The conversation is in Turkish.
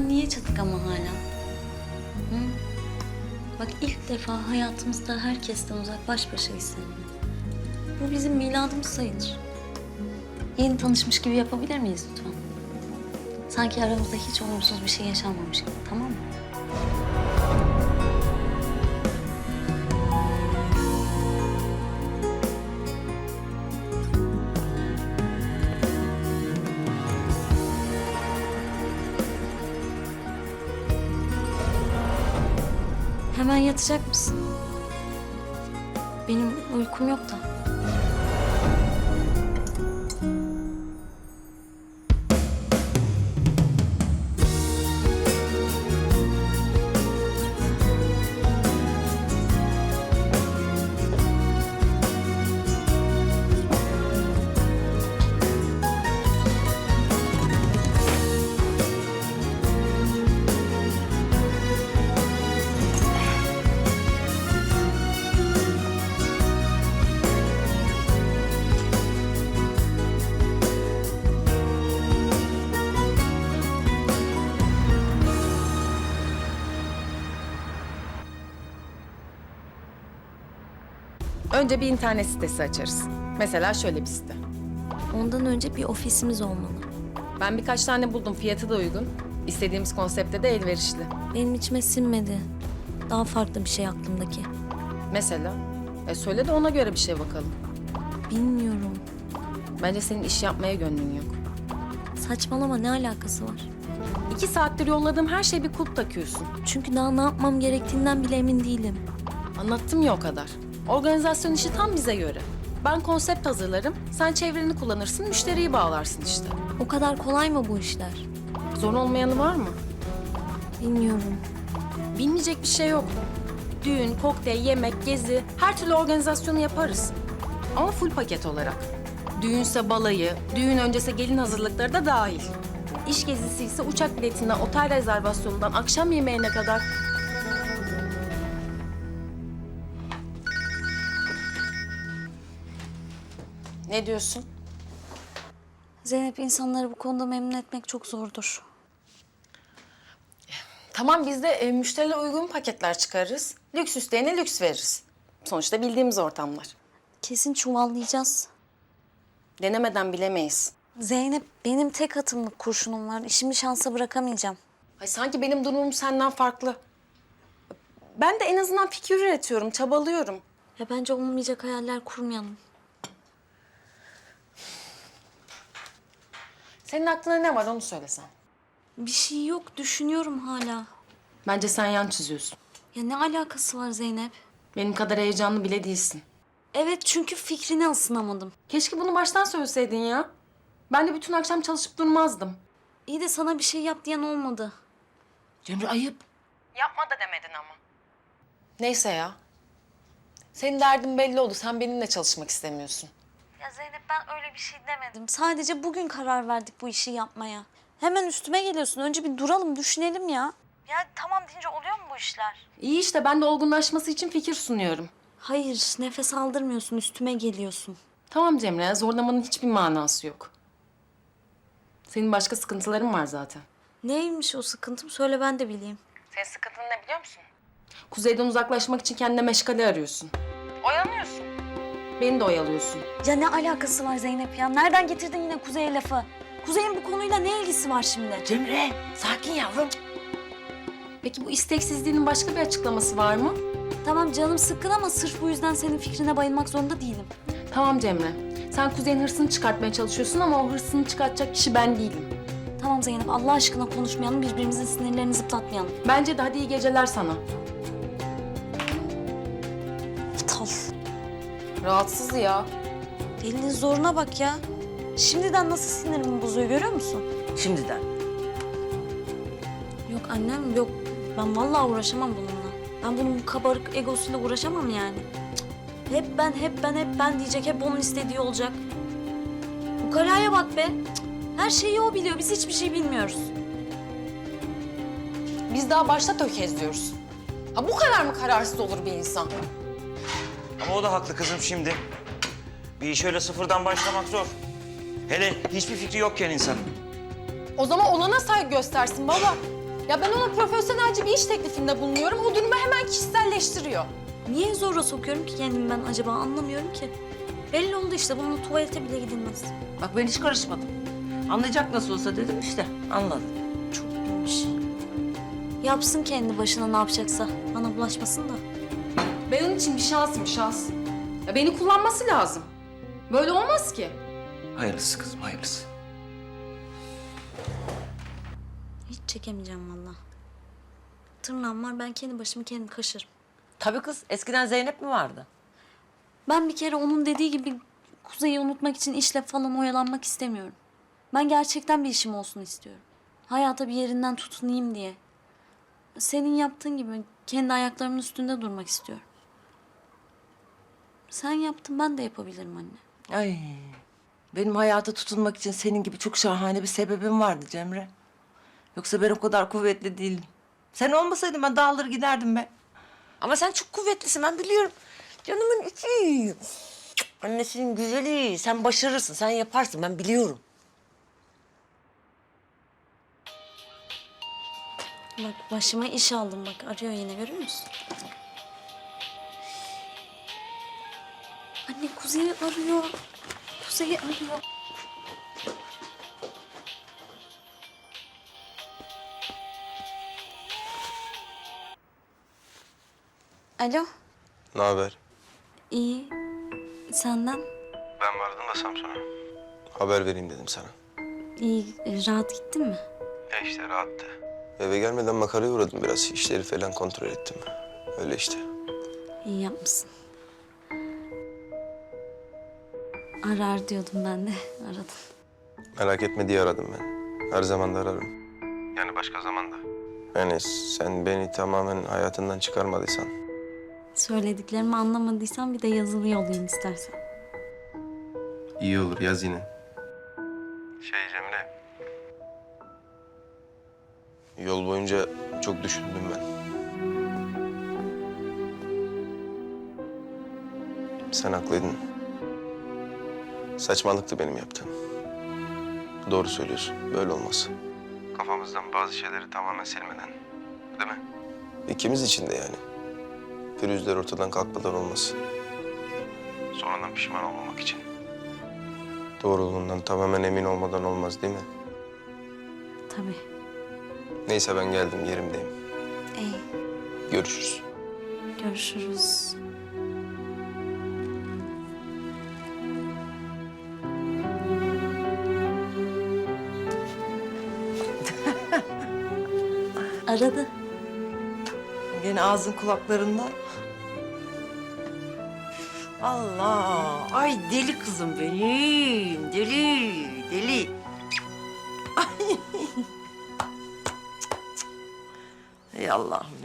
kaşlar niye çatık ama hala? Hı? Bak ilk defa hayatımızda herkesten uzak baş başayız seninle. Bu bizim miladımız sayılır. Yeni tanışmış gibi yapabilir miyiz lütfen? Sanki aramızda hiç olumsuz bir şey yaşanmamış gibi, tamam mı? Hemen yatacak mısın? Benim uykum yok da. Önce bir internet sitesi açarız. Mesela şöyle bir site. Ondan önce bir ofisimiz olmalı. Ben birkaç tane buldum, fiyatı da uygun. İstediğimiz konsepte de elverişli. Benim içime sinmedi. Daha farklı bir şey aklımdaki. Mesela, e söyle de ona göre bir şey bakalım. Bilmiyorum. Bence senin iş yapmaya gönlün yok. Saçmalama ne alakası var? İki saattir yolladığım her şeye bir kulp takıyorsun. Çünkü daha ne yapmam gerektiğinden bile emin değilim. Anlattım ya o kadar. Organizasyon işi tam bize göre. Ben konsept hazırlarım, sen çevreni kullanırsın, müşteriyi bağlarsın işte. O kadar kolay mı bu işler? Zor olmayanı var mı? Bilmiyorum. Bilmeyecek bir şey yok. Düğün, kokteyl, yemek, gezi, her türlü organizasyonu yaparız. Ama full paket olarak. Düğünse balayı, düğün öncesi gelin hazırlıkları da dahil. İş gezisi ise uçak biletinden, otel rezervasyonundan, akşam yemeğine kadar. Ne diyorsun? Zeynep insanları bu konuda memnun etmek çok zordur. Tamam biz de e, müşterilere uygun paketler çıkarırız. Lüks isteyene lüks veririz. Sonuçta bildiğimiz ortamlar. Kesin çuvallayacağız. Denemeden bilemeyiz. Zeynep benim tek atımlık kurşunum var. İşimi şansa bırakamayacağım. Ay sanki benim durumum senden farklı. Ben de en azından fikir üretiyorum, çabalıyorum. Ya bence olmayacak hayaller kurmayalım. Senin aklında ne var onu söylesen. Bir şey yok düşünüyorum hala. Bence sen yan çiziyorsun. Ya ne alakası var Zeynep? Benim kadar heyecanlı bile değilsin. Evet çünkü fikrine ısınamadım. Keşke bunu baştan söyleseydin ya. Ben de bütün akşam çalışıp durmazdım. İyi de sana bir şey yap diyen olmadı. Cemre ayıp. Yapma da demedin ama. Neyse ya. Senin derdin belli oldu. Sen benimle çalışmak istemiyorsun. Ya Zeynep ben öyle bir şey demedim. Sadece bugün karar verdik bu işi yapmaya. Hemen üstüme geliyorsun. Önce bir duralım, düşünelim ya. Ya tamam deyince oluyor mu bu işler? İyi işte ben de olgunlaşması için fikir sunuyorum. Hayır, nefes aldırmıyorsun, üstüme geliyorsun. Tamam Cemre, zorlamanın hiçbir manası yok. Senin başka sıkıntıların var zaten. Neymiş o sıkıntım? Söyle ben de bileyim. Senin sıkıntın ne biliyor musun? Kuzeyden uzaklaşmak için kendine meşgale arıyorsun. Oyalanıyorsun. Beni de oyalıyorsun. Ya ne alakası var Zeynep ya? Nereden getirdin yine Kuzey'e lafı? Kuzey'in bu konuyla ne ilgisi var şimdi? Cemre, sakin yavrum. Peki bu isteksizliğinin başka bir açıklaması var mı? Tamam canım sıkkın ama sırf bu yüzden senin fikrine bayılmak zorunda değilim. Tamam Cemre. Sen Kuzey'in hırsını çıkartmaya çalışıyorsun ama o hırsını çıkartacak kişi ben değilim. Tamam Zeynep Allah aşkına konuşmayalım, birbirimizin sinirlerini zıplatmayalım. Bence de hadi iyi geceler sana. Rahatsız ya. Elinin zoruna bak ya. Şimdiden nasıl sinirimi bozuyor görüyor musun? Şimdiden. Yok annem yok. Ben vallahi uğraşamam bununla. Ben bunun bu kabarık egosuyla uğraşamam yani. Cık. Hep ben, hep ben, hep ben diyecek. Hep onun istediği olacak. Bu karaya bak be. Cık. Her şeyi o biliyor. Biz hiçbir şey bilmiyoruz. Biz daha başta tökezliyoruz. Ha bu kadar mı kararsız olur bir insan? Ama o da haklı kızım şimdi. Bir iş öyle sıfırdan başlamak zor. Hele hiçbir fikri yokken insanın. O zaman olana saygı göstersin baba. Ya ben ona profesyonelce bir iş teklifinde bulunuyorum. O durumu hemen kişiselleştiriyor. Niye zora sokuyorum ki kendimi ben acaba anlamıyorum ki. Belli oldu işte bununla tuvalete bile gidilmez. Bak ben hiç karışmadım. Anlayacak nasıl olsa dedim işte. Anladım. Çok bilmiş. Yapsın kendi başına ne yapacaksa. Bana bulaşmasın da. Ben onun için bir şansım şans. Ya beni kullanması lazım. Böyle olmaz ki. Hayırlısı kızım hayırlısı. Hiç çekemeyeceğim vallahi. Tırnağım var ben kendi başımı kendim kaşırım. Tabii kız. Eskiden Zeynep mi vardı? Ben bir kere onun dediği gibi Kuzey'i unutmak için işle falan oyalanmak istemiyorum. Ben gerçekten bir işim olsun istiyorum. Hayata bir yerinden tutunayım diye. Senin yaptığın gibi kendi ayaklarımın üstünde durmak istiyorum. Sen yaptın ben de yapabilirim anne. Ay. Benim hayata tutunmak için senin gibi çok şahane bir sebebim vardı Cemre. Yoksa ben o kadar kuvvetli değilim. Sen olmasaydın ben dağılır giderdim be. Ama sen çok kuvvetlisin ben biliyorum. Canımın içi. Annesinin güzeli. Sen başarırsın, sen yaparsın ben biliyorum. Bak başıma iş aldım bak arıyor yine görüyor musun? Anne Kuzey'i arıyor. Kuzey'i arıyor. Alo, Ne haber? iyi. Senden? Ben vardım da Samsun'a. Haber vereyim dedim sana. İyi, rahat gittin mi? E işte rahattı. Eve gelmeden makaraya uğradım biraz. İşleri falan kontrol ettim. Öyle işte. İyi yapmışsın. Arar diyordum ben de, aradın. Merak etme diye aradım ben. Her zaman da ararım. Yani başka zaman da. Yani sen beni tamamen hayatından çıkarmadıysan. Söylediklerimi anlamadıysan bir de yazılı yollayayım istersen. iyi olur yaz yine. Şey Cemre. Yol boyunca çok düşündüm ben. Sen haklıydın. Saçmalıktı benim yaptığım. Doğru söylüyorsun. Böyle olmaz. Kafamızdan bazı şeyleri tamamen silmeden. Değil mi? İkimiz için de yani. Pürüzler ortadan kalkmadan olmaz. Sonradan pişman olmamak için. Doğruluğundan tamamen emin olmadan olmaz değil mi? Tabii. Neyse ben geldim yerimdeyim. İyi, Görüşürüz. görüşürüz. Aradı. Gene ağzın kulaklarında. Allah! Ay deli kızım benim. Deli, deli. Ay. Ey Allah'ım